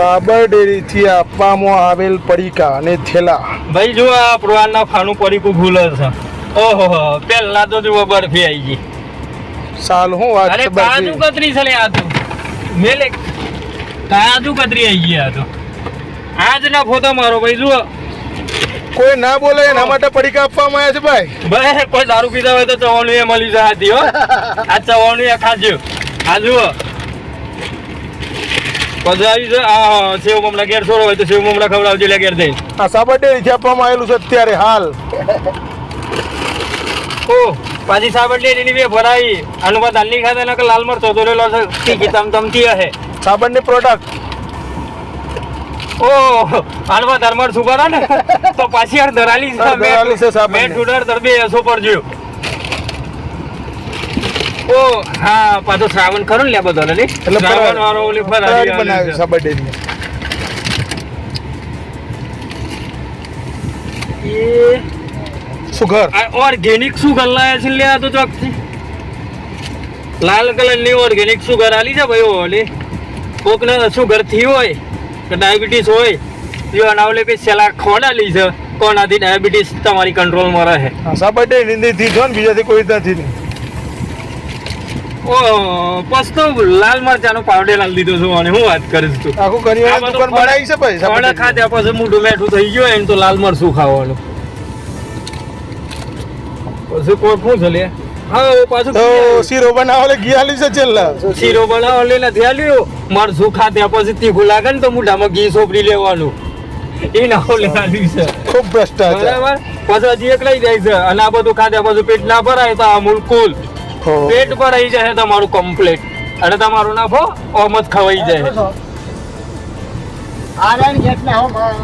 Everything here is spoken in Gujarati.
સાબર ડેરીથી આપવામાં આવેલ પડીકા અને થેલા. ભાઈ જો આ પ્રવારના ખાનું પડીકું ભૂલે છે. ઓહો પેલા તો જુઓ બરફી આવી ગઈ. સાલ હું વાત અરે કાજુ કતરી છે લે આ તો. મેલે કાજુ કતરી આવી ગઈ આ તો. આજ ના ફોટો મારો ભાઈ જુઓ. કોઈ ના બોલે એના માટે પડીકા આપવામાં આવ્યા છે ભાઈ? ભાઈ કોઈ દારૂ પીધા હોય તો ચવાણું એ મળી જાય હતી હો. આ ચવાણું એ ખાજો. આ જુઓ. સેવ મમરા છોડો હોય તો સેવ મમરા ખવડાવજો એટલે આ સાબર ડેરીથી આપવામાં આવેલું છે અત્યારે હાલ. ઓ પાછી સાબર ડેરીની બે ભરાઈ. આનું દાલની ખાતે નકર લાલ મરચો તો છે. તીખી તમ તમતી હે. પ્રોડક્ટ ઓ હાલમાં ધર્મર શું ને? તો પાછી યાર ધરાલી છે. મેં ટુડર દરબે એસો પર જોયો. ઓ હા પાછો શ્રાવણ ખરો ને લે બધો એટલે શ્રાવણ વાળો ઓલી ફરારી. સાબર ડેરી એ સુગર ઓર્ગેનિક સુગર લાયા છે લે તો તો ચોકથી. લાલ કલરની ઓર્ગેનિક સુગર આલી છે ભાઈ ઓલી. કોક ને સુગરથી હોય કે ડાયાબિટીસ હોય જો અનાવલે પે સેલા ખોડાલી છે. કોનાથી ડાયાબિટીસ તમારી કંટ્રોલમાં રહે. સાબડે નિંદી થી છો ને બીજાથી કોઈ નથી નહીં. ઓ પસ્તો લાલ મરચાનો પાવડર લાલ દીધો છું અને હું વાત કરીશ તું? આખું કરિયાણા દુકાન બનાવી છે ભાઈ ફળ. ખાધ્યા પછી મોઢું મેઠું થઈ ગયું એમ તો લાલ મરચું ખાવાનું. પછી કોઠું છે લે? હા પાછું તો શીરો બનાવવા ઘી આલી છે છેલ્લા. શીરો લઈને નથી આલ્યો. મરચું ખાધ્યા પછી તીખું લાગે ને તો મોઢામાં ઘી સોપડી લેવાનું. એ ના ઓલે છે. ખૂબ ભ્રષ્ટાચાર. બરાબર? પછી હજી એક લઈ જાય છે. અને આ બધું ખાધ્યા પછી પેટ ના ભરાય તો અમૂલ કુલ. હો. પર આવી જાય તમારું કમ્પ્લીટ અને તમારું નાખો ઓમ જ ખવાઈ જાય.